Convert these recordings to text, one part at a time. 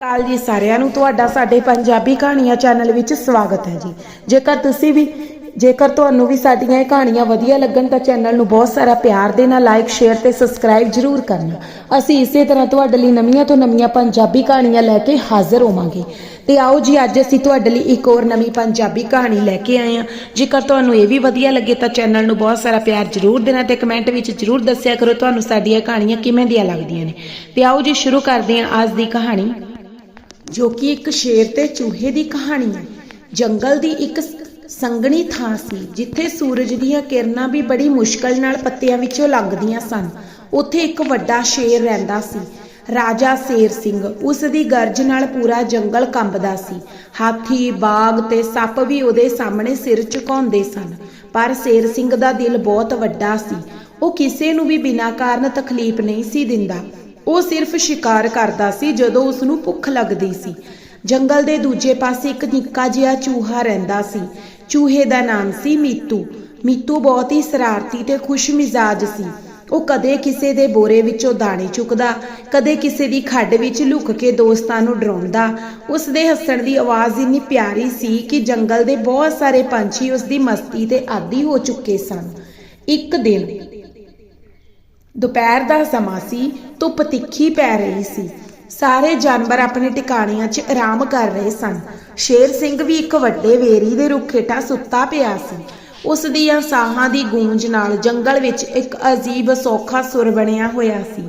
ਕਾਲ ਜੀ, ਸਾਰਿਆਂ ਨੂੰ ਤੁਹਾਡਾ ਸਾਡੇ ਪੰਜਾਬੀ ਕਹਾਣੀਆਂ ਚੈਨਲ ਵਿੱਚ ਸਵਾਗਤ ਹੈ ਜੀ। ਜੇਕਰ ਤੁਸੀਂ ਵੀ ਜੇਕਰ ਤੁਹਾਨੂੰ ਵੀ ਸਾਡੀਆਂ ਇਹ ਕਹਾਣੀਆਂ ਵਧੀਆ ਲੱਗਣ ਤਾਂ ਚੈਨਲ ਨੂੰ ਬਹੁਤ ਸਾਰਾ ਪਿਆਰ ਦੇਣਾ ਲਾਈਕ ਸ਼ੇਅਰ ਤੇ ਸਬਸਕ੍ਰਾਈਬ ਜਰੂਰ ਕਰਨਾ। ਅਸੀਂ ਇਸੇ ਤਰ੍ਹਾਂ ਤੁਹਾਡੇ ਲਈ ਨਵੀਆਂ ਤੋਂ ਨਵੀਆਂ ਪੰਜਾਬੀ ਕਹਾਣੀਆਂ ਲੈ ਕੇ ਹਾਜ਼ਰ ਹੋਵਾਂਗੇ। ਤੇ ਆਓ ਜੀ, ਅੱਜ ਅਸੀਂ ਤੁਹਾਡੇ ਲਈ ਇੱਕ ਹੋਰ ਨਵੀਂ ਪੰਜਾਬੀ ਕਹਾਣੀ ਲੈ ਕੇ ਆਏ ਹਾਂ। ਜੇਕਰ ਤੁਹਾਨੂੰ ਇਹ ਵੀ ਵਧੀਆ ਲੱਗੇ ਤਾਂ ਚੈਨਲ ਨੂੰ ਬਹੁਤ ਸਾਰਾ ਪਿਆਰ ਜਰੂਰ ਦੇਣਾ ਤੇ ਕਮੈਂਟ ਵਿੱਚ ਜਰੂਰ ਦੱਸਿਆ ਕਰੋ, ਤੁਹਾਨੂੰ ਸਾਡੀਆਂ ਕਹਾਣੀਆਂ ਕਿਵੇਂ ਦੀਆਂ ਲੱਗਦੀਆਂ ਨੇ। ਤੇ ਆਓ ਜੀ, ਸ਼ੁਰੂ ਕਰਦੇ ਹਾਂ ਅੱਜ ਦੀ ਕਹਾਣੀ। ਜੋ ਕਿ ਇੱਕ ਸ਼ੇਰ ਤੇ ਚੂਹੇ ਦੀ ਕਹਾਣੀ ਹੈ। ਜੰਗਲ ਦੀ ਇੱਕ ਸ- ਸੰਘਣੀ ਥਾਂ ਸੀ, ਜਿੱਥੇ ਸੂਰਜ ਦੀਆਂ ਕਿਰਨਾਂ ਵੀ ਬੜੀ ਮੁਸ਼ਕਲ ਨਾਲ ਪੱਤਿਆਂ ਵਿੱਚੋਂ ਲੰਘਦੀਆਂ ਸਨ। ਉੱਥੇ ਇੱਕ ਵੱਡਾ ਸ਼ੇਰ ਰਹਿੰਦਾ ਸੀ, ਰਾਜਾ ਸ਼ੇਰ ਸਿੰਘ। ਉਸ ਦੀ ਗਰਜ ਨਾਲ ਪੂਰਾ ਜੰਗਲ ਕੰਬਦਾ ਸੀ। ਹਾਥੀ, ਬਾਗ ਤੇ ਸੱਪ ਵੀ ਉਹਦੇ ਸਾਹਮਣੇ ਸਿਰ ਝੁਕਾਉਂਦੇ ਸਨ। ਪਰ ਸ਼ੇਰ ਸਿੰਘ ਦਾ ਦਿਲ ਬਹੁਤ ਵੱਡਾ ਸੀ। ਉਹ ਕਿਸੇ ਨੂੰ ਵੀ ਬਿਨਾਂ ਕਾਰਨ ਤਕਲੀਫ ਨਹੀਂ ਸੀ ਦਿੰਦਾ। ਉਹ ਸਿਰਫ ਸ਼ਿਕਾਰ ਕਰਦਾ ਸੀ ਜਦੋਂ ਉਸ ਨੂੰ ਭੁੱਖ ਲੱਗਦੀ ਸੀ। ਜੰਗਲ ਦੇ ਦੂਜੇ ਪਾਸੇ ਇੱਕ ਨਿੱਕਾ ਜਿਹਾ ਚੂਹਾ ਰਹਿੰਦਾ ਸੀ। ਚੂਹੇ ਦਾ ਨਾਮ ਸੀ ਮੀਤੂ। ਮੀਤੂ ਬਹੁਤ ਹੀ ਸ਼ਰਾਰਤੀ ਤੇ ਖੁਸ਼ ਸੀ। ਉਹ ਕਦੇ ਕਿਸੇ ਦੇ ਬੋਰੇ ਵਿੱਚੋਂ ਦਾਣੇ ਚੁੱਕਦਾ, ਕਦੇ ਕਿਸੇ ਦੀ ਖੱਡ ਵਿੱਚ ਲੁਕ ਕੇ ਦੋਸਤਾਂ ਨੂੰ ਡਰਾਉਂਦਾ। ਉਸ ਦੇ ਹੱਸਣ ਦੀ ਆਵਾਜ਼ ਇੰਨੀ ਪਿਆਰੀ ਸੀ ਕਿ ਜੰਗਲ ਦੇ ਬਹੁਤ ਸਾਰੇ ਪੰਛੀ ਉਸ ਦੀ ਮਸਤੀ ਤੇ ਆਦੀ ਹੋ ਚੁੱਕੇ ਸਨ। ਇੱਕ ਦਿਨ ਦੁਪਹਿਰ ਦਾ ਸਮਾਂ ਸੀ, ਧੁੱਪ ਤਿੱਖੀ ਪੈ ਰਹੀ ਸੀ। ਸਾਰੇ ਜਾਨਵਰ ਆਪਣੇ ਟਿਕਾਣਿਆਂ 'ਚ ਆਰਾਮ ਕਰ ਰਹੇ ਸਨ। ਸ਼ੇਰ ਸਿੰਘ ਵੀ ਇੱਕ ਵੱਡੇ ਵੇਰੀ ਦੇ ਰੁੱਖ ਹੇਠਾਂ ਸੁੱਤਾ ਪਿਆ ਸੀ। ਉਸ ਦੀਆਂ ਸਾਹਾਂ ਦੀ ਗੂੰਜ ਨਾਲ ਜੰਗਲ ਵਿੱਚ ਇੱਕ ਅਜੀਬ ਸੌਖਾ ਸੁਰ ਬਣਿਆ ਹੋਇਆ ਸੀ।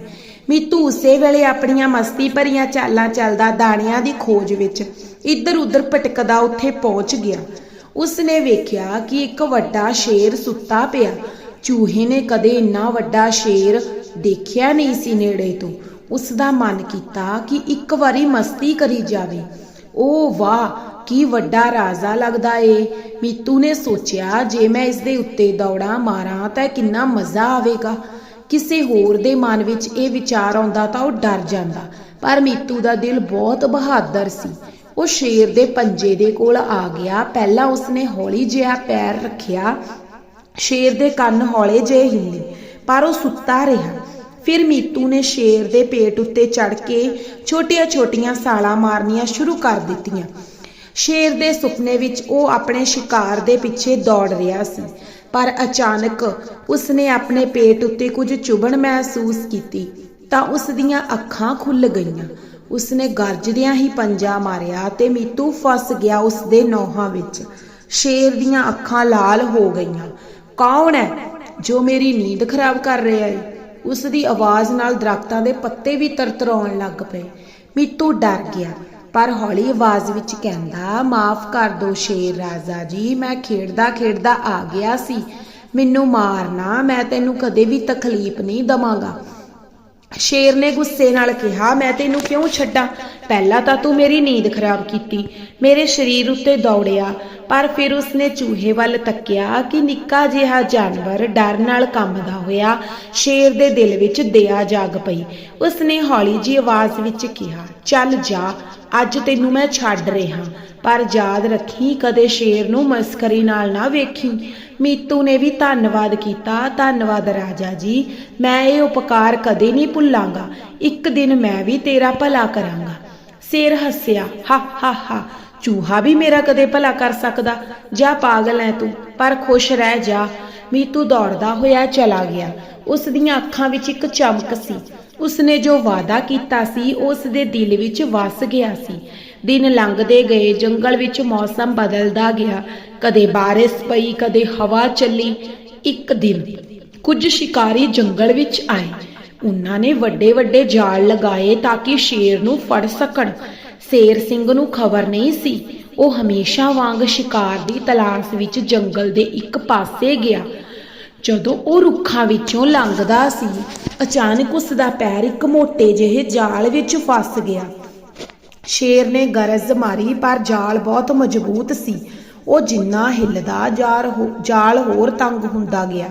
ਮੀਤੂ ਉਸੇ ਵੇਲੇ ਆਪਣੀਆਂ ਮਸਤੀ ਭਰੀਆਂ ਚਾਲਾਂ ਚੱਲਦਾ ਦਾਣਿਆਂ ਦੀ ਖੋਜ ਵਿੱਚ ਇੱਧਰ ਉੱਧਰ ਭਟਕਦਾ ਉੱਥੇ ਪਹੁੰਚ ਗਿਆ। ਉਸਨੇ ਵੇਖਿਆ ਕਿ ਇੱਕ ਵੱਡਾ ਸ਼ੇਰ ਸੁੱਤਾ ਪਿਆ। ਚੂਹੇ ਨੇ ਕਦੇ ਇੰਨਾ ਵੱਡਾ ਸ਼ੇਰ ਦੇਖਿਆ ਨਹੀਂ ਸੀ ਨੇੜੇ ਤੋਂ। ਉਸ ਦਾ ਮਨ ਕੀਤਾ ਕਿ ਇੱਕ ਵਾਰੀ ਮਸਤੀ ਕਰੀ ਜਾਵੇ। ਓ ਵਾਹ, ਕੀ ਵੱਡਾ ਰਾਜ਼ਾ ਲੱਗਦਾ ਏ। ਮੀਤੂ ਨੇ ਸੋਚਿਆ, ਜੇ ਮੈਂ ਇਸ ਦੇ ਉੱਤੇ ਦੌੜਾਂ ਮਾਰਾਂ ਤਾਂ ਕਿੰਨਾ ਮਜ਼ਾ ਆਵੇਗਾ। ਕਿਸੇ ਹੋਰ ਦੇ ਮਨ ਵਿੱਚ ਇਹ ਵਿਚਾਰ ਆਉਂਦਾ ਤਾਂ ਉਹ ਡਰ ਜਾਂਦਾ। ਪਰ ਮੀਤੂ ਦਾ ਦਿਲ ਬਹੁਤ ਬਹਾਦਰ ਸੀ। ਉਹ ਸ਼ੇਰ ਦੇ ਪੰਜੇ ਦੇ ਕੋਲ ਆ ਗਿਆ। ਪਹਿਲਾਂ ਉਸਨੇ ਹੌਲੀ ਜਿਹਾ ਪੈਰ ਰੱਖਿਆ। ਸ਼ੇਰ ਦੇ ਕੰਨ ਹੌਲੇ ਜਿਹੇ ਹਿੱਲੇ, ਪਰ ਉਹ ਸੁੱਤਾ ਰਿਹਾ। ਫਿਰ ਮੀਤੂ ਨੇ ਸ਼ੇਰ ਦੇ ਪੇਟ ਉੱਤੇ ਚੜ ਕੇ ਛੋਟੀਆਂ-ਛੋਟੀਆਂ ਸਾਲਾਂ ਮਾਰਨੀਆਂ ਸ਼ੁਰੂ ਕਰ ਦਿੱਤੀਆਂ। ਸ਼ੇਰ ਦੇ ਸੁਪਨੇ ਵਿੱਚ ਉਹ ਆਪਣੇ ਸ਼ਿਕਾਰ ਦੇ ਪਿੱਛੇ ਦੌੜ ਰਿਹਾ ਸੀ, ਪਰ ਅਚਾਨਕ ਉਸਨੇ ਆਪਣੇ ਪੇਟ ਉੱਤੇ ਕੁਝ ਚੁਭਣ ਮਹਿਸੂਸ ਕੀਤੀ ਤਾਂ ਉਸ ਦੀਆਂ ਅੱਖਾਂ ਖੁੱਲ ਗਈਆਂ। ਉਸਨੇ ਗਰਜਦਿਆਂ ਹੀ ਪੰਜਾ ਮਾਰਿਆ ਤੇ ਮੀਤੂ ਫਸ ਗਿਆ ਉਸ ਦੇ ਨੋਹਾਂ ਵਿੱਚ। ਸ਼ੇਰ ਦੀਆਂ ਅੱਖਾਂ ਲਾਲ ਹੋ ਗਈਆਂ। ਕੌਣ ਹੈ ਜੋ ਮੇਰੀ ਨੀਂਦ ਖਰਾਬ ਕਰ ਰਿਹਾ ਹੈ ਉਸ ਦੀ ਆਵਾਜ਼ ਨਾਲ ਦਰਖਤਾਂ ਦੇ ਪੱਤੇ ਵੀ ਤਰਤਰਾਉਣ ਲੱਗ ਪਏ। ਮੀਤੂ ਡਰ ਗਿਆ, ਪਰ ਹੌਲੀ ਆਵਾਜ਼ ਵਿੱਚ ਕਹਿੰਦਾ, ਮਾਫ ਕਰ ਦਿਓ ਸ਼ੇਰ ਰਾਜਾ ਜੀ, ਮੈਂ ਖੇਡਦਾ ਖੇਡਦਾ ਆ ਗਿਆ ਸੀ। ਮੈਨੂੰ ਮਾਰਨਾ, ਮੈਂ ਤੈਨੂੰ ਕਦੇ ਵੀ ਤਕਲੀਫ ਨਹੀਂ ਦਵਾਂਗਾ। ਸ਼ੇਰ ਨੇ ਗੁੱਸੇ ਨਾਲ ਕਿਹਾ, ਮੈਂ ਤੈਨੂੰ ਕਿਉਂ ਛੱਡਾਂ? ਪਹਿਲਾਂ ਤਾਂ ਤੂੰ ਮੇਰੀ ਨੀਂਦ ਖਰਾਬ ਕੀਤੀ, ਮੇਰੇ ਸਰੀਰ ਉੱਤੇ ਦੌੜਿਆ, ਪਰ ਫਿਰ ਉਸਨੇ ਚੂਹੇ ਵੱਲ ਤੱਕਿਆ ਕਿ ਨਿੱਕਾ ਜਿਹਾ ਜਾਨਵਰ ਡਰ ਨਾਲ ਕੰਬਦਾ ਹੋਇਆ ਸ਼ੇਰ ਦੇ ਦਿਲ ਵਿੱਚ ਦਇਆ ਜਾਗ ਪਈ। ਉਸਨੇ ਹੌਲੀ ਜੀ ਆਵਾਜ਼ ਵਿੱਚ ਕਿਹਾ ਚੱਲ ਜਾ, ਅੱਜ ਤੈਨੂੰ ਮੈਂ ਛੱਡ ਰਿਹਾ। ਪਰ ਯਾਦ ਰੱਖੀ, ਕਦੇ ਸ਼ੇਰ ਨੂੰ ਮਸਕਰੀ ਨਾਲ ਨਾ ਵੇਖੀ। ਮੀਤੂ ਨੇ ਵੀ ਧੰਨਵਾਦ ਕੀਤਾ, ਧੰਨਵਾਦ ਰਾਜਾ ਜੀ। ਮੈਂ ਇਹ ਉਪਕਾਰ ਕਦੇ ਨਹੀਂ ਭੁੱਲਾਂਗਾ। ਇੱਕ ਦਿਨ ਮੈਂ ਵੀ ਤੇਰਾ ਭਲਾ ਕਰਾਂਗਾ। ਸ਼ੇਰ ਹੱਸਿਆ, ਹਾ ਹਾ ਹਾ, ਚੂਹਾ ਵੀ ਮੇਰਾ ਕਦੇ ਭਲਾ ਕਰ ਸਕਦਾ? ਜਾ ਪਾਗਲ ਐ ਤੂੰ, ਪਰ ਖੁਸ਼ ਰਹਿ ਜਾ। ਮੀਤੂ ਦੌੜਦਾ ਹੋਇਆ ਚਲਾ ਗਿਆ। ਉਸ ਦੀਆਂ ਅੱਖਾਂ ਵਿੱਚ ਇੱਕ ਚਮਕ ਸੀ। ਉਸਨੇ ਜੋ ਵਾਅਦਾ ਕੀਤਾ ਸੀ ਉਸ ਦੇ ਦਿਲ ਵਿੱਚ ਵਸ ਗਿਆ ਸੀ। ਦਿਨ ਲੰਘਦੇ ਗਏ, ਜੰਗਲ ਵਿੱਚ ਮੌਸਮ ਬਦਲਦਾ ਗਿਆ। ਕਦੇ ਬਾਰਿਸ਼ ਪਈ, ਕਦੇ ਹਵਾ ਚੱਲੀ। ਇੱਕ ਦਿਨ ਕੁਝ ਸ਼ਿਕਾਰੀ ਜੰਗਲ ਵਿੱਚ ਆਏ। ਉਹਨਾਂ ਨੇ ਵੱਡੇ ਵੱਡੇ ਜਾਲ ਲਗਾਏ ਤਾਂ ਕਿ ਸ਼ੇਰ ਨੂੰ ਫੜ ਸਕਣ। ਸ਼ੇਰ ਸਿੰਘ ਨੂੰ ਖਬਰ ਨਹੀਂ ਸੀ। ਉਹ ਹਮੇਸ਼ਾ ਵਾਂਗ ਸ਼ਿਕਾਰ ਦੀ ਤਲਾਸ਼ ਵਿੱਚ ਜੰਗਲ ਦੇ ਇੱਕ ਪਾਸੇ ਗਿਆ। ਜਦੋਂ ਉਹ ਰੁੱਖਾਂ ਵਿੱਚੋਂ ਲੰਘਦਾ ਸੀ, ਅਚਾਨਕ ਉਸ ਦਾ ਪੈਰ ਇੱਕ ਮੋਟੇ ਜਿਹੇ ਜਾਲ ਵਿੱਚ ਫਸ ਗਿਆ। ਸ਼ੇਰ ਨੇ ਗਰਜ ਮਾਰੀ, ਪਰ ਜਾਲ ਬਹੁਤ ਮਜ਼ਬੂਤ ਸੀ। ਉਹ ਜਿੰਨਾ ਹਿੱਲਦਾ ਜਾਲ ਹੋਰ ਤੰਗ ਹੁੰਦਾ ਗਿਆ।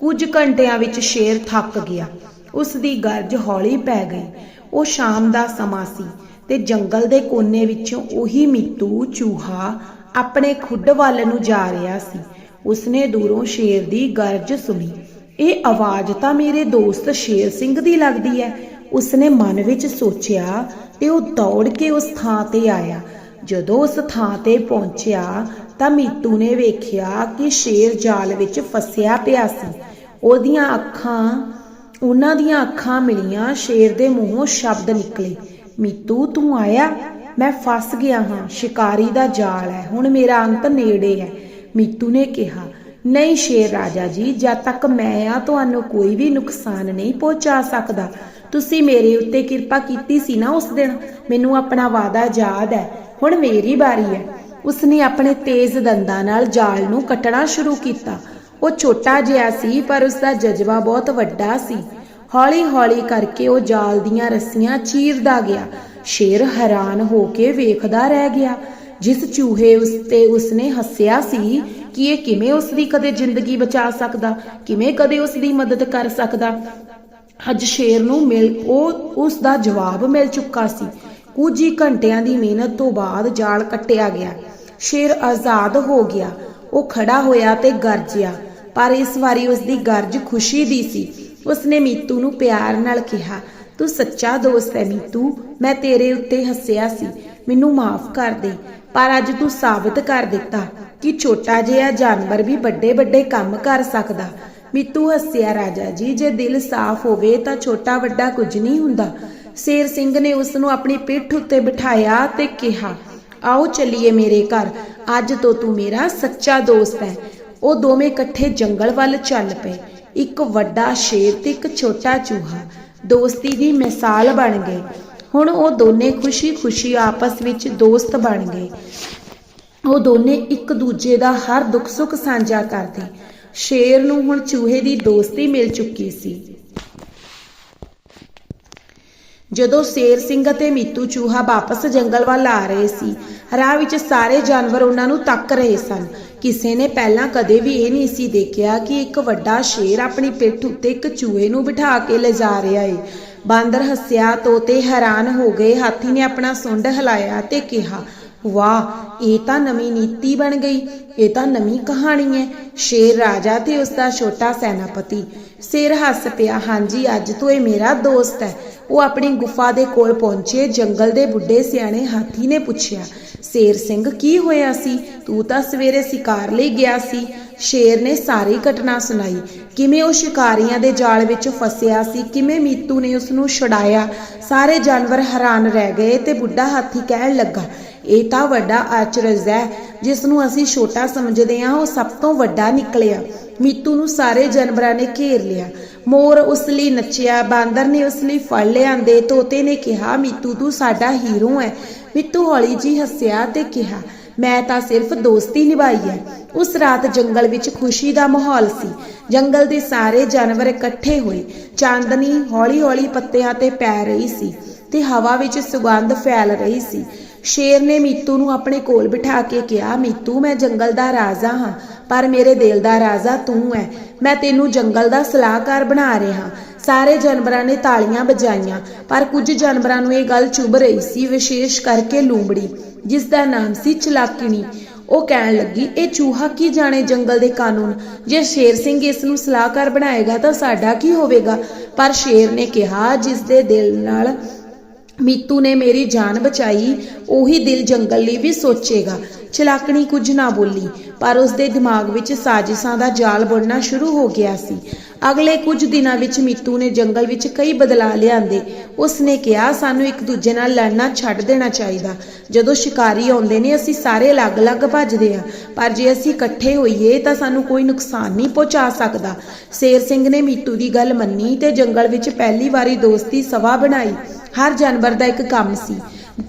ਕੁਝ ਘੰਟਿਆਂ ਵਿੱਚ ਸ਼ੇਰ ਥੱਕ ਗਿਆ। ਉਸ ਦੀ ਗਰਜ ਹੌਲੀ ਪੈ ਗਈ। ਉਹ ਸ਼ਾਮ ਦਾ ਸਮਾਂ ਸੀ ਤੇ ਜੰਗਲ ਦੇ ਕੋਨੇ ਵਿੱਚੋਂ ਉਹੀ ਮਿੱਤੂ ਚੂਹਾ ਆਪਣੇ ਖੁੱਡ ਵੱਲ ਨੂੰ ਜਾ ਰਿਹਾ ਸੀ। ਉਸਨੇ ਦੂਰੋਂ ਸ਼ੇਰ ਦੀ ਗਰਜ ਸੁਣੀ। ਇਹ ਆਵਾਜ਼ ਤਾਂ ਮੇਰੇ ਦੋਸਤ ਸ਼ੇਰ ਸਿੰਘ ਦੀ ਲੱਗਦੀ ਹੈ ਉਸਨੇ ਮਨ ਵਿੱਚ ਸੋਚਿਆ ਤੇ ਉਹ ਦੌੜ ਕੇ ਉਸ ਥਾਂ ਤੇ ਆਇਆ। ਜਦੋਂ ਉਸ ਥਾਂ ਤੇ ਪਹੁੰਚਿਆ ਤਾਂ ਮੀਤੂ ਨੇ ਵੇਖਿਆ ਕਿ ਸ਼ੇਰ ਜਾਲ ਵਿੱਚ ਫਸਿਆ ਪਿਆ ਸੀ। ਉਹਦੀਆਂ ਅੱਖਾਂ, ਉਹਨਾਂ ਦੀਆਂ ਅੱਖਾਂ ਮਿਲੀਆਂ ਸ਼ੇਰ ਦੇ ਮੂੰਹੋਂ ਸ਼ਬਦ ਨਿਕਲੇ। ਮੀਤੂ, ਤੂੰ ਆਇਆ? ਮੈਂ ਫਸ ਗਿਆ ਹਾਂ। ਸ਼ਿਕਾਰੀ ਦਾ ਜਾਲ ਹੈ ਹੁਣ ਮੇਰਾ ਅੰਤ ਨੇੜੇ ਹੈ ਮੀਤੂ ਨੇ ਕਿਹਾ, ਨਹੀਂ ਸ਼ੇਰ ਰਾਜਾ ਜੀ, ਜਦ ਤੱਕ ਮੈਂ ਆ, ਤੁਹਾਨੂੰ ਕੋਈ ਵੀ ਨੁਕਸਾਨ ਨਹੀਂ ਪਹੁੰਚਾ ਸਕਦਾ। ਤੁਸੀਂ ਮੇਰੇ ਉੱਤੇ ਕਿਰਪਾ ਕੀਤੀ ਸੀ ਨਾ ਉਸ ਦਿਨ? ਮੈਨੂੰ ਆਪਣਾ ਵਾਅਦਾ ਯਾਦ ਹੈ। ਹੁਣ ਮੇਰੀ ਵਾਰੀ ਹੈ। ਉਸਨੇ ਆਪਣੇ ਤੇਜ਼ ਦੰਦਾਂ ਨਾਲ ਜਾਲ ਨੂੰ ਕੱਟਣਾ ਸ਼ੁਰੂ ਕੀਤਾ। ਉਹ ਛੋਟਾ ਜਿਹਾ ਸੀ, ਪਰ ਉਸ ਦਾ ਜਜ਼ਬਾ ਬਹੁਤ ਵੱਡਾ ਸੀ। ਹੌਲੀ-ਹੌਲੀ ਕਰਕੇ ਉਹ ਜਾਲ ਦੀਆਂ ਰੱਸੀਆਂ ਚੀਰਦਾ ਗਿਆ। ਸ਼ੇਰ ਹੈਰਾਨ ਹੋ ਕੇ ਵੇਖਦਾ ਰਹਿ ਗਿਆ। ਜਿਸ ਚੂਹੇ ਉਸਤੇ ਉਸਨੇ ਹੱਸਿਆ ਸੀ ਕਿ ਇਹ ਕਿਵੇਂ ਉਸ ਦੀ ਕਦੇ ਜ਼ਿੰਦਗੀ ਬਚਾ ਸਕਦਾ, ਕਿਵੇਂ ਕਦੇ ਉਸ ਦੀ ਮਦਦ ਕਰ ਸਕਦਾ। ਅੱਜ ਸ਼ੇਰ ਨੂੰ ਮਿਲ, ਉਹ ਉਸ ਦਾ ਜਵਾਬ ਮਿਲ ਚੁੱਕਾ ਸੀ। ਕੁਝ ਹੀ ਘੰਟਿਆਂ ਦੀ ਮਿਹਨਤ ਤੋਂ ਬਾਅਦ ਜਾਲ ਕੱਟਿਆ ਗਿਆ। ਸ਼ੇਰ ਆਜ਼ਾਦ ਹੋ ਗਿਆ। ਉਹ ਖੜਾ ਹੋਇਆ ਤੇ ਗਰਜਿਆ, ਪਰ ਇਸ ਵਾਰੀ ਉਸ ਦੀ ਗਰਜ ਖੁਸ਼ੀ ਦੀ ਸੀ। ਉਸਨੇ ਮੀਤੂ ਨੂੰ ਪਿਆਰ ਨਾਲ ਕਿਹਾ, ਤੂੰ ਸੱਚਾ ਦੋਸਤ ਹੈ ਮੀਤੂ, ਮੈਂ ਤੇਰੇ ਉੱਤੇ ਹੱਸਿਆ ਸੀ। ਮੈਨੂੰ ਮਾਫ ਕਰ ਦੇ, ਪਰ ਅੱਜ ਤੂੰ ਸਾਬਤ ਕਰ ਦਿੱਤਾ ਕਿ ਛੋਟਾ ਜਿਹਾ ਜਾਨਵਰ ਵੀ ਵੱਡੇ ਵੱਡੇ ਕੰਮ ਕਰ ਸਕਦਾ। ਮੀਤੂ ਹੱਸਿਆ ਰਾਜਾ ਜੀ, ਜੇ ਦਿਲ ਸਾਫ਼ ਹੋਵੇ ਤਾਂ ਛੋਟਾ ਵੱਡਾ ਕੁਝ ਨਹੀਂ ਹੁੰਦਾ। ਸ਼ੇਰ ਸਿੰਘ ਨੇ ਉਸ ਨੂੰ ਆਪਣੀ ਪਿੱਠ ਉੱਤੇ ਬਿਠਾਇਆ ਤੇ ਕਿਹਾ, ਆਓ ਚੱਲੀਏ ਮੇਰੇ ਘਰ, ਅੱਜ ਤੋਂ ਤੂੰ ਮੇਰਾ ਸੱਚਾ ਦੋਸਤ ਹੈ। ਉਹ ਦੋਵੇਂ ਇਕੱਠੇ ਜੰਗਲ ਵੱਲ ਚੱਲ ਪਏ। ਇੱਕ ਵੱਡਾ ਸ਼ੇਰ ਤੇ ਇੱਕ ਛੋਟਾ ਚੂਹਾ। ਦੋਸਤੀ ਦੀ ਮਿਸਾਲ ਬਣ ਗਏ। ਹੁਣ ਉਹ ਦੋਨੇ ਖੁਸ਼ੀ-ਖੁਸ਼ੀ ਆਪਸ ਵਿੱਚ ਦੋਸਤ ਬਣ ਗਏ। ਉਹ ਦੋਨੇ ਇੱਕ ਦੂਜੇ ਦਾ ਹਰ ਦੁੱਖ ਸੁੱਖ ਸਾਂਝਾ ਕਰਦੇ। ਸ਼ੇਰ ਨੂੰ ਹੁਣ ਚੂਹੇ ਦੀ ਦੋਸਤੀ ਮਿਲ ਚੁੱਕੀ ਸੀ। ਜਦੋਂ ਸ਼ੇਰ ਸਿੰਘ ਅਤੇ ਮੀਤੂ ਚੂਹਾ ਵਾਪਸ ਜੰਗਲ ਵੱਲ ਆ ਰਹੇ ਸੀ, ਰਾਹ ਵਿੱਚ ਸਾਰੇ ਜਾਨਵਰ ਉਹਨਾਂ ਨੂੰ ਤੱਕ ਰਹੇ ਸਨ। ਕਿਸੇ ਨੇ ਪਹਿਲਾਂ ਕਦੇ ਵੀ ਇਹ ਨਹੀਂ ਸੀ ਦੇਖਿਆ ਕਿ ਇੱਕ ਵੱਡਾ ਸ਼ੇਰ ਆਪਣੀ ਪਿੱਠ ਉੱਤੇ ਇੱਕ ਚੂਹੇ ਨੂੰ ਬਿਠਾ ਕੇ ਲਿਜਾ ਰਿਹਾ ਏ। ਬਾਂਦਰ ਹੱਸਿਆ ਤੋਤੇ ਹੈਰਾਨ ਹੋ ਗਏ। ਹਾਥੀ ਨੇ ਆਪਣਾ ਸੁੰਡ ਹਿਲਾਇਆ ਤੇ ਕਿਹਾ ਵਾਹ, ਇਹ ਤਾਂ ਨਵੀਂ ਨੀਤੀ ਬਣ ਗਈ। ਇਹ ਤਾਂ ਨਵੀਂ ਕਹਾਣੀ ਹੈ। ਸ਼ੇਰ ਰਾਜਾ ਤੇ ਉਸ ਦਾ ਛੋਟਾ ਸੈਨਾਪਤੀ। ਸ਼ੇਰ ਹੱਸ ਪਿਆ, ਹਾਂਜੀ, ਅੱਜ ਤੋਂ ਇਹ ਮੇਰਾ ਦੋਸਤ ਹੈ। ਉਹ ਆਪਣੀ ਗੁਫਾ ਦੇ ਕੋਲ ਪਹੁੰਚੇ। ਜੰਗਲ ਦੇ ਬੁੱਢੇ ਸਿਆਣੇ ਹਾਥੀ ਨੇ ਪੁੱਛਿਆ, ਸ਼ੇਰ ਸਿੰਘ, ਕੀ ਹੋਇਆ ਸੀ? ਤੂੰ ਤਾਂ ਸਵੇਰੇ ਸ਼ਿਕਾਰ ਲਈ ਗਿਆ ਸੀ। ਸ਼ੇਰ ਨੇ ਸਾਰੀ ਘਟਨਾ ਸੁਣਾਈ। ਕਿਵੇਂ ਉਹ ਸ਼ਿਕਾਰੀਆਂ ਦੇ ਜਾਲ ਵਿੱਚ ਫਸਿਆ ਸੀ? ਕਿਵੇਂ ਮੀਤੂ ਨੇ ਉਸ ਨੂੰ ਛੁਡਾਇਆ? ਸਾਰੇ ਜਾਨਵਰ ਹੈਰਾਨ ਰਹਿ ਗਏ ਤੇ ਬੁੱਢਾ ਹਾਥੀ ਕਹਿਣ ਲੱਗਾ ਇਹ ਤਾਂ ਵੱਡਾ ਆਚਰਜ ਹੈ ਜਿਸ ਨੂੰ ਅਸੀਂ ਛੋਟਾ ਸਮਝਦੇ ਹਾਂ, ਉਹ ਸਭ ਤੋਂ ਵੱਡਾ ਨਿਕਲਿਆ। ਮੀਤੂ ਨੂੰ ਸਾਰੇ ਜਾਨਵਰਾਂ ਨੇ ਘੇਰ ਲਿਆ। ਮੋਰ ਉਸ ਲਈ ਨੱਚਿਆ, ਬਾਂਦਰ ਨੇ ਉਸ ਲਈ ਫਲ ਲਿਆਂਦੇ, ਤੋਤੇ ਨੇ ਕਿਹਾ, ਮੀਤੂ, ਤੂੰ ਸਾਡਾ ਹੀਰੋ ਹੈ। ਮੀਤੂ ਹੌਲੀ ਜੀ ਹੱਸਿਆ ਤੇ ਕਿਹਾ, ਮੈਂ ਤਾਂ ਸਿਰਫ ਦੋਸਤੀ ਨਿਭਾਈ ਹੈ। ਉਸ ਰਾਤ ਜੰਗਲ ਵਿੱਚ ਖੁਸ਼ੀ ਦਾ ਮਾਹੌਲ ਸੀ। ਜੰਗਲ ਦੇ ਸਾਰੇ ਜਾਨਵਰ ਇਕੱਠੇ ਹੋਏ। ਚਾਂਦਨੀ ਹੌਲੀ-ਹੌਲੀ ਪੱਤਿਆਂ ਤੇ ਪੈ ਰਹੀ ਸੀ ਤੇ ਹਵਾ ਵਿੱਚ ਸੁਗੰਧ ਫੈਲ ਰਹੀ ਸੀ। ਸ਼ੇਰ ਨੇ ਮੀਤੂ ਨੂੰ ਆਪਣੇ ਕੋਲ ਬਿਠਾ ਕੇ ਕਿਹਾ, ਮੀਤੂ, ਮੈਂ ਜੰਗਲ ਦਾ ਰਾਜਾ ਹਾਂ, ਪਰ ਮੇਰੇ ਦਿਲ ਦਾ ਰਾਜਾ ਤੂੰ ਹੈ ਮੈਂ ਤੈਨੂੰ ਜੰਗਲ ਦਾ ਸਲਾਹਕਾਰ ਬਣਾ ਰਿਹਾ ਸਾਰੇ ਜਾਨਵਰਾਂ ਨੇ ਤਾਲੀਆਂ ਵਜਾਈਆਂ, ਪਰ ਕੁਝ ਜਾਨਵਰਾਂ ਨੂੰ ਇਹ ਗੱਲ ਚੁਭ ਰਹੀ ਸੀ, ਵਿਸ਼ੇਸ਼ ਕਰਕੇ ਲੂੰਬੜੀ, ਜਿਸ ਦਾ ਨਾਮ ਸੀ ਚਲਾਕਣੀ। ਉਹ ਕਹਿਣ ਲੱਗੀ, ਇਹ ਚੂਹਾ ਕੀ ਜਾਣੇ ਜੰਗਲ ਦੇ ਕਾਨੂੰਨ? ਜੇ ਸ਼ੇਰ ਸਿੰਘ ਇਸ ਨੂੰ ਸਲਾਹਕਾਰ ਬਣਾਏਗਾ ਤਾਂ ਸਾਡਾ ਕੀ ਹੋਵੇਗਾ? ਪਰ ਸ਼ੇਰ ਨੇ ਕਿਹਾ, ਜਿਸ ਦੇ ਦਿਲ ਨਾਲ ਮੀਤੂ ਨੇ ਮੇਰੀ ਜਾਨ ਬਚਾਈ, ਉਹੀ ਦਿਲ ਜੰਗਲ ਲਈ ਵੀ ਸੋਚੇਗਾ। ਚਲਾਕਣੀ ਕੁਝ ਨਾ ਬੋਲੀ, ਪਰ ਉਸ ਦੇ ਦਿਮਾਗ ਵਿੱਚ ਸਾਜ਼ਿਸ਼ਾਂ ਦਾ ਜਾਲ ਬੁਣਨਾ ਸ਼ੁਰੂ ਹੋ ਗਿਆ ਸੀ। ਅਗਲੇ ਕੁਝ ਦਿਨਾਂ ਵਿੱਚ ਮੀਤੂ ਨੇ ਜੰਗਲ ਵਿੱਚ ਕਈ ਬਦਲਾਅ ਲਿਆਂਦੇ। ਉਸ ਨੇ ਕਿਹਾ, ਸਾਨੂੰ ਇੱਕ ਦੂਜੇ ਨਾਲ ਲੜਨਾ ਛੱਡ ਦੇਣਾ ਚਾਹੀਦਾ। ਜਦੋਂ ਸ਼ਿਕਾਰੀ ਆਉਂਦੇ ਨੇ, ਅਸੀਂ ਸਾਰੇ ਅਲੱਗ-ਅਲੱਗ ਭੱਜਦੇ ਆ ਪਰ ਜੇ ਅਸੀਂ ਇਕੱਠੇ ਹੋਈਏ, ਤਾਂ ਸਾਨੂੰ ਕੋਈ ਨੁਕਸਾਨ ਨਹੀਂ ਪਹੁੰਚਾ ਸਕਦਾ। ਸ਼ੇਰ ਸਿੰਘ ਨੇ ਮੀਤੂ ਦੀ ਗੱਲ ਮੰਨੀ ਤੇ ਜੰਗਲ ਵਿੱਚ ਪਹਿਲੀ ਵਾਰੀ ਦੋਸਤੀ ਸਭਾ ਬਣਾਈ। ਹਰ ਜਾਨਵਰ ਦਾ ਇੱਕ ਕੰਮ ਸੀ।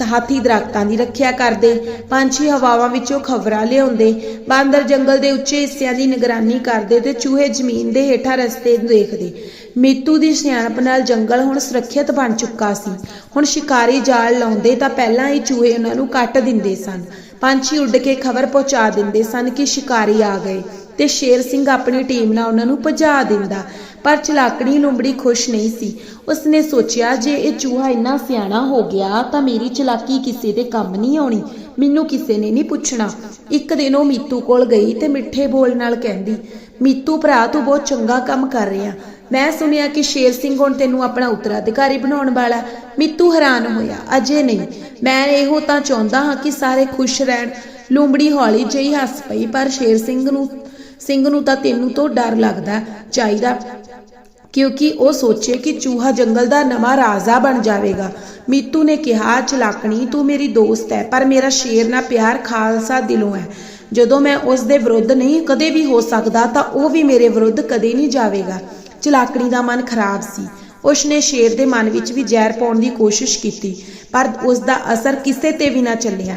ਹਾਥੀ ਦਰਖਤਾਂ ਦੀ ਰੱਖਿਆ ਕਰਦੇ, ਪੰਛੀ ਹਵਾਵਾਂ ਵਿੱਚੋਂ ਖਬਰਾਂ ਲਿਆਉਂਦੇ, ਬਾਂਦਰ ਜੰਗਲ ਦੇ ਉੱਚੇ ਹਿੱਸਿਆਂ ਦੀ ਨਿਗਰਾਨੀ ਕਰਦੇ ਤੇ ਚੂਹੇ ਜ਼ਮੀਨ ਦੇ ਹੇਠਾਂ ਰਸਤੇ ਦੇਖਦੇ। ਮੀਤੂ ਦੀ ਸਿਆਣਪ ਨਾਲ ਜੰਗਲ ਹੁਣ ਸੁਰੱਖਿਅਤ ਬਣ ਚੁੱਕਾ ਸੀ। ਹੁਣ ਸ਼ਿਕਾਰੀ ਜਾਲ ਲਾਉਂਦੇ ਤਾਂ ਪਹਿਲਾਂ ਹੀ ਚੂਹੇ ਉਹਨਾਂ ਨੂੰ ਕੱਟ ਦਿੰਦੇ ਸਨ। ਪੰਛੀ ਉੱਡ ਕੇ ਖਬਰ ਪਹੁੰਚਾ ਦਿੰਦੇ ਸਨ ਕਿ ਸ਼ਿਕਾਰੀ ਆ ਗਏ ਤੇ ਸ਼ੇਰ ਸਿੰਘ ਆਪਣੀ ਟੀਮ ਨਾਲ ਉਹਨਾਂ ਨੂੰ ਭਜਾ ਦਿੰਦਾ। ਪਰ ਚਲਾਕੜੀ ਲੂੰਬੜੀ ਖੁਸ਼ ਨਹੀਂ ਸੀ। ਉਸਨੇ ਸੋਚਿਆ, ਜੇ ਇਹ ਚੂਹਾ ਇੰਨਾ ਸਿਆਣਾ ਹੋ ਗਿਆ, ਤਾਂ ਮੇਰੀ ਚਲਾਕੀ ਕਿਸੇ ਦੇ ਕੰਮ ਨਹੀਂ ਆਉਣੀ। ਮੈਨੂੰ ਕਿਸੇ ਨੇ ਨਹੀਂ ਪੁੱਛਣਾ। ਇੱਕ ਦਿਨ ਉਹ ਮੀਤੂ ਕੋਲ ਗਈ ਤੇ ਮਿੱਠੇ ਬੋਲ ਨਾਲ ਕਹਿੰਦੀ, ਮੀਤੂ ਭਰਾ, ਤੂੰ ਬਹੁਤ ਚੰਗਾ ਕੰਮ ਕਰ ਰਿਹਾ। ਮੈਂ ਸੁਣਿਆ ਕਿ ਸ਼ੇਰ ਸਿੰਘ ਹੁਣ ਤੈਨੂੰ ਆਪਣਾ ਉੱਤਰਾਧਿਕਾਰੀ ਬਣਾਉਣ ਵਾਲਾ ਮੀਤੂ ਹੈਰਾਨ ਹੋਇਆ, ਅਜੇ ਨਹੀਂ। ਮੈਂ ਇਹੋ ਤਾਂ ਚਾਹੁੰਦਾ ਹਾਂ ਕਿ ਸਾਰੇ ਖੁਸ਼ ਰਹਿਣ। ਲੂੰਬੜੀ ਹੌਲੀ ਜਿਹੀ ਹੱਸ ਪਈ, ਪਰ ਸ਼ੇਰ ਸਿੰਘ ਨੂੰ ਸਿੰਘ ਨੂੰ ਤਾਂ ਤੈਨੂੰ ਤੋਂ ਡਰ ਲੱਗਦਾ ਚਾਹੀਦਾ। ਕਿਉਂਕਿ ਉਹ ਸੋਚੇ ਕਿ ਚੂਹਾ ਜੰਗਲ ਦਾ ਨਵਾਂ ਰਾਜਾ ਬਣ ਜਾਵੇਗਾ। ਮੀਤੂ ਨੇ ਕਿਹਾ, ਚਲਾਕਣੀ, ਤੂੰ ਮੇਰੀ ਦੋਸਤ ਹੈ, ਪਰ ਮੇਰਾ ਸ਼ੇਰ ਨਾਲ ਪਿਆਰ ਖਾਲਸਾ ਦਿਲੋਂ ਹੈ। ਜਦੋਂ ਮੈਂ ਉਸ ਦੇ ਵਿਰੁੱਧ ਨਹੀਂ ਕਦੇ ਵੀ ਹੋ ਸਕਦਾ, ਤਾਂ ਉਹ ਵੀ ਮੇਰੇ ਵਿਰੁੱਧ ਕਦੇ ਨਹੀਂ ਜਾਵੇਗਾ। ਚਲਾਕਣੀ ਦਾ ਮਨ ਖਰਾਬ ਸੀ। ਉਸਨੇ ਸ਼ੇਰ ਦੇ ਮਨ ਵਿੱਚ ਵੀ ਜ਼ਹਿਰ ਪਾਉਣ ਦੀ ਕੋਸ਼ਿਸ਼ ਕੀਤੀ, ਪਰ ਉਸ ਦਾ ਅਸਰ ਕਿਸੇ ਤੇ ਵੀ ਨਾ ਚੱਲਿਆ।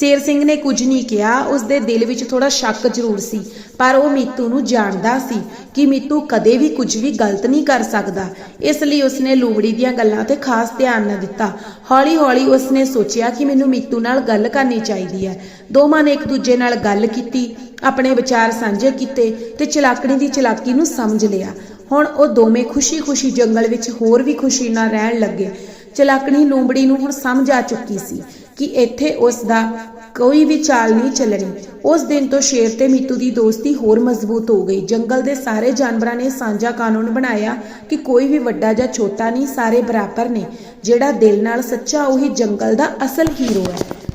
ਸ਼ੇਰ ਸਿੰਘ ਨੇ ਕੁਝ ਨਹੀਂ ਕਿਹਾ ਉਸ ਦੇ ਦਿਲ ਵਿੱਚ ਥੋੜਾ ਸ਼ੱਕ ਜ਼ਰੂਰ ਸੀ, ਪਰ ਉਹ ਮੀਤੂ ਨੂੰ ਜਾਣਦਾ ਸੀ ਕਿ ਮੀਤੂ ਕਦੇ ਵੀ ਕੁਝ ਵੀ ਗਲਤ ਨਹੀਂ ਕਰ ਸਕਦਾ। ਇਸ ਲਈ ਉਸਨੇ ਲੂਬੜੀ ਦੀਆਂ ਗੱਲਾਂ ਤੇ ਖਾਸ ਧਿਆਨ ਨਾ ਦਿੱਤਾ। ਹੌਲੀ-ਹੌਲੀ ਉਸਨੇ ਸੋਚਿਆ ਕਿ ਮੈਨੂੰ ਮੀਤੂ ਨਾਲ ਗੱਲ ਕਰਨੀ ਚਾਹੀਦੀ ਹੈ। ਦੋਵਾਂ ਨੇ ਇੱਕ ਦੂਜੇ ਨਾਲ ਗੱਲ ਕੀਤੀ, ਆਪਣੇ ਵਿਚਾਰ ਸਾਂਝੇ ਕੀਤੇ ਤੇ ਚਲਾਕਣੀ ਦੀ ਚਲਾਕੀ ਨੂੰ ਸਮਝ ਲਿਆ। ਹੁਣ ਉਹ ਦੋਵੇਂ ਖੁਸ਼ੀ-ਖੁਸ਼ੀ ਜੰਗਲ ਵਿੱਚ ਹੋਰ ਵੀ ਖੁਸ਼ੀ ਨਾਲ ਰਹਿਣ ਲੱਗੇ। ਚਲਾਕਣੀ ਲੂੰਬੜੀ ਨੂੰ ਹੁਣ ਸਮਝ ਆ ਚੁੱਕੀ ਸੀ ਕਿ ਇੱਥੇ ਉਸ ਦਾ ਕੋਈ ਵੀ ਚਾਲ ਨਹੀਂ ਚੱਲਣੀ। ਉਸ ਦਿਨ ਤੋਂ ਸ਼ੇਰ ਤੇ ਮੀਤੂ ਦੀ ਦੋਸਤੀ ਹੋਰ ਮਜ਼ਬੂਤ ਹੋ ਗਈ। ਜੰਗਲ ਦੇ ਸਾਰੇ ਜਾਨਵਰਾਂ ਨੇ ਸਾਂਝਾ ਕਾਨੂੰਨ ਬਣਾਇਆ ਕਿ ਕੋਈ ਵੀ ਵੱਡਾ ਜਾਂ ਛੋਟਾ ਨਹੀਂ, ਸਾਰੇ ਬਰਾਬਰ ਨੇ, ਜਿਹੜਾ ਦਿਲ ਨਾਲ ਸੱਚਾ ਉਹੀ ਜੰਗਲ ਦਾ ਅਸਲ ਹੀਰੋ ਹੈ।